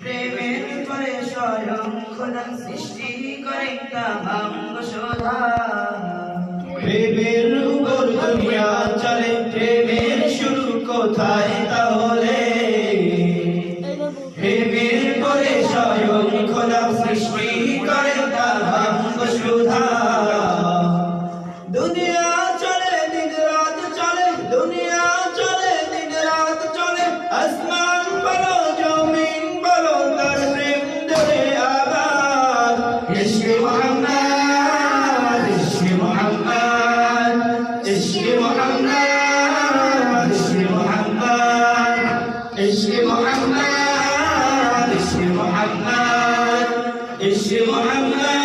প্রেমের করে স্বয়ং করে প্রেমের উপর দুনিয়া চলে প্রেমের শুরু কোথায় তাহলে? محمد اسم محمد اسم محمد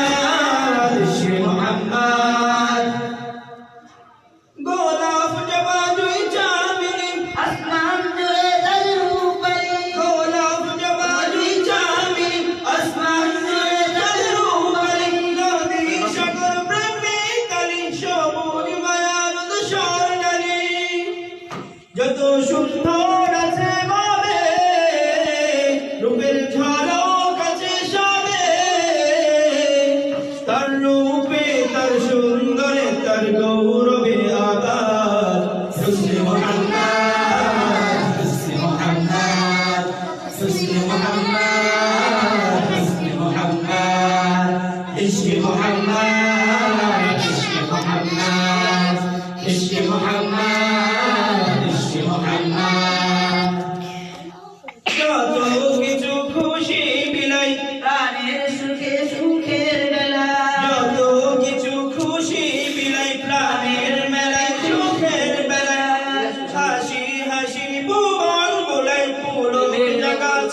যত সুন্দর আছে ভাবে রূপের ঝলক কাছে সবে তার রূপে তার সুন্দরে তার গৌরবে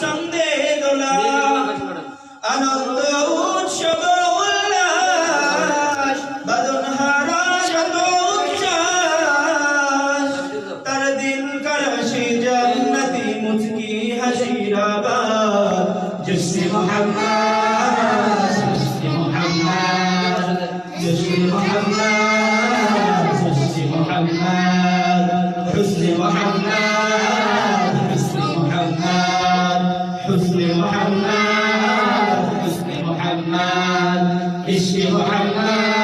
চন্দে দোলা। আনন্দ উৎসব উল্লাস বাদন হারা শত উচ্ছ্বাস। তার দিল করশি জন্নতি মুচকি হাসির আবাদ জশ্নে মোহাম্মদ জশ্নে মোহাম্মদ জশ্নে মোহাম্মদ জশ্নে মোহাম্মদ হুসনে মোহাম্মদ। محمد حسن محمد عشق محمد